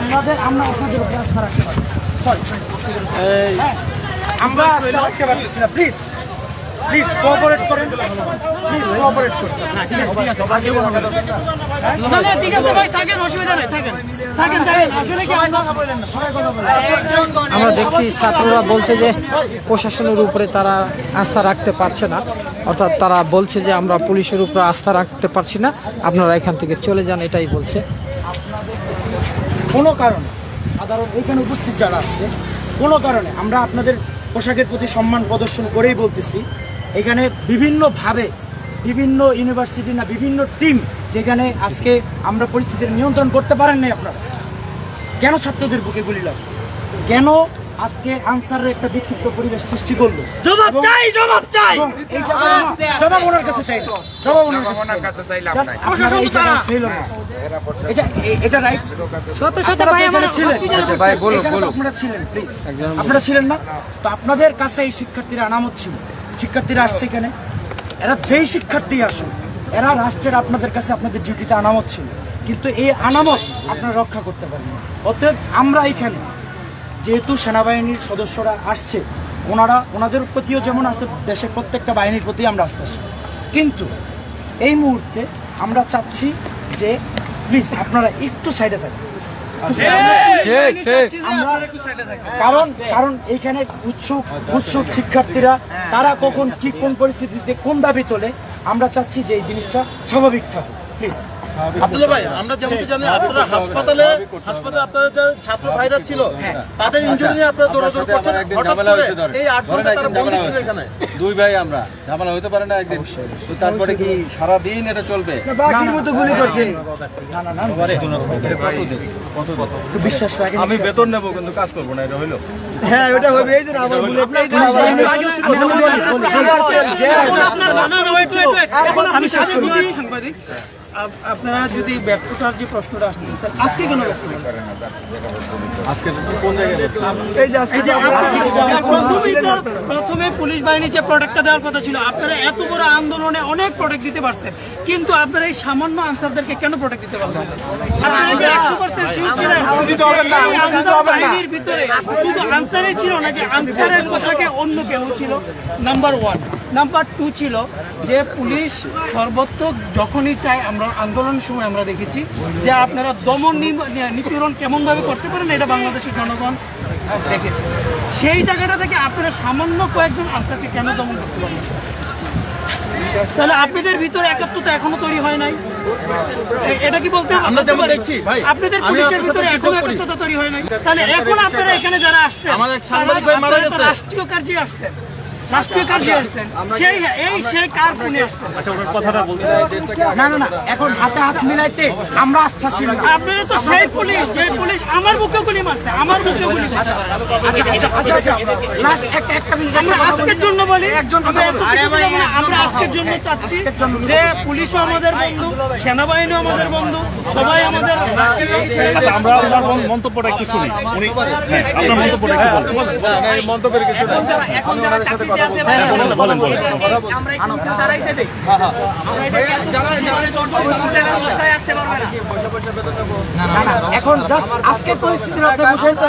আমাদের আমরা আপনাদের উপরে আস্থা রাখতে পারি সরি হ্যাঁ আমরা আস্থা রাখতে পারতেছি না প্লিজ প্লিজ কোঅপারেট করেন। প্লিজ কোঅপারেট করেন। না ঠিক আছে না। হ্যাঁ? না না ঠিক আছে ভাই থাকেন অসুবিধা নেই থাকেন। থাকেন থাকেন আসলে কি আমরা কথা বলেন না সবাই কথা বলেন। আমরা দেখছি ছাত্ররা বলছে যে প্রশাসনের উপরে তারা আস্থা রাখতে পারছে না। অর্থাৎ তারা বলছে যে আমরা পুলিশের উপরে আস্থা রাখতে পারছি না। আপনারা এখান থেকে চলে যান এটাই বলছে। কোনো কারণে সাধারণ এখানে উপস্থিত যারা আছে, কোনো কারণে আমরা আপনাদের পোশাকের প্রতি সম্মান প্রদর্শন করেই বলতেছি, এখানে বিভিন্নভাবে বিভিন্ন ইউনিভার্সিটি না বিভিন্ন টিম যেখানে আজকে আমরা পরিস্থিতির নিয়ন্ত্রণ করতে পারেন নাই আপনারা। কেন ছাত্রদের বুকে গুলি লাগে কেন আজকে আনসারের একটা বিক্ষিপ্ত পরিবেশ সৃষ্টি করল। জবাব চাই জবাব চাই! এই জবাব ওনার কাছে চাই। জবাব ওনার কাছে চাই। আপনারা এই জায়গায় fail হয়েছে। এটা রাইট আপনারা তো এখানে ছিলেন। এখানে তো আপনারা ছিলেন প্লিজ আপনারা ছিলেন না? তো আপনাদের কাছে এই শিক্ষার্থীরা আনামত ছিল। শিক্ষার্থীরা আসছে এখানে। এরা যেই শিক্ষার্থী আসুন এরা রাষ্ট্রের আপনাদের কাছে আপনাদের ডিউটিতে আনামত ছিল। কিন্তু এই আনামত আপনারা রক্ষা করতে পারেন। অতএব আমরা এখানে যেহেতু সেনাবাহিনীর সদস্যরা আসছে ওনারা ওনাদের প্রতিও যেমন আছে দেশের প্রত্যেকটা বাহিনীর প্রতি আমরা আসতেছি কিন্তু এই মুহূর্তে আমরা চাচ্ছি যে প্লিজ আপনারা একটু সাইডে থাকুন। কারণ কারণ এইখানে উৎসুক উৎসুক শিক্ষার্থীরা তারা কখন কি কোন পরিস্থিতিতে কোন দাবি তোলে আমরা চাচ্ছি যে এই জিনিসটা স্বাভাবিক থাকুক। প্লিজ আব্দুল্লাহ ভাই আমরা যেমন জানি আপনারা হাসপাতালে হাসপাতালে আপনাদের যে ছাত্র ভাইরা ছিল তাদের ইনজুরি নিয়ে আপনারা দৌড়াদৌড়ি করছেন হঠাৎ করে এই আট ঘণ্টা তারা বন্দী ছিল এখানে দুই ভাই আমরা ঝামেলা হতে পারে না একদিন তো তারপরে কি সারা দিন এটা চলবে বাকির মতো গুলি করছে না না না কত কত বিশ্বাস রাখেন আমি বেতন নেব কিন্তু কাজ করব না এটা হইল হ্যাঁ ওটা হবে এই যে আবার বুলেট এই যে আবার আমি বলি, আমি শেষ করি সাংবাদিক আপনারা যদি ব্যর্থতার যে প্রশ্নটা আসছে আজকে কেন ব্যর্থ হলেন? আজকে কোন এই যে আপনারা- প্রথমেই তো প্রথমে পুলিশ বাহিনী যে প্রোডাক্টটা দেওয়ার কথা ছিল আপনারা এত বড় আন্দোলনে অনেক প্রোডাক্ট দিতে পারছেন কিন্তু আপনারা এই সামান্য আনসারদেরকে কেন প্রোডাক্ট দিতে পারলেন না? আপনারা কি 100% শিওর আনসার ভিতরে শুধু আনসারই ছিল নাকি আনসারের পোশাকে অন্য কেউ ছিল? নাম্বার ওয়ান নাম্বার টু ছিল যে পুলিশ সর্বত্র যখনই চায় আমরা আন্দোলনের সময় আমরা দেখেছি যে আপনারা দমন নি- নিপীড়ন কেমন ভাবে করতে পারেন এটা বাংলাদেশের জনগণ দেখেছে। সেই জায়গাটা থেকে আপনারা সামান্য কয়েকজন আনসারকে কেন দমন করতে পারেন তাহলে আপনাদের ভিতরে একাত্মতা এখনও তৈরি হয় নাই? এটা কি বলতে আমরা যেমন দেখছি ভাই আপনাদের পুলিশের ভিতরে এখনও একাত্মতা তৈরি হয় নাই? তাহলে এখন আপনারা এখানে যারা আসছেন আমাদের সাংবাদিক ভাই মারা গেছে। রাষ্ট্রীয় কার্যে আসছেন। রাষ্ট্রীয় কার্যে আসছেন সেই এই সেই কার পুনে আসছেন না না না এখন হাতে হাত মিলাইতে আমরা আস্থাশীল। আপনারা তো সেই পুলিশ যে পুলিশ আমার বুকে গুলি মারছে আমার বুকে গুলি আচ্ছা আচ্ছা আচ্ছা আচ্ছা লাস্ট একটা একটা মিনিট আমরা আজকের জন্য বলি একজন আমরা আজকের চাচ্ছি যে পুলিশও আমাদের বন্ধু সেনাবাহিনীও আমাদের বন্ধু সবাই আমাদের আচ্ছা আমরা আপনার মন্তব্যটা একটু শুনি। উনি আপনার মন্তব্যটা একটু বলেন। মন্তব্যের কিছু নেই। এখন যারা এখন জাস্ট আজকের পরিস্থিতির আপনি বুঝেন তো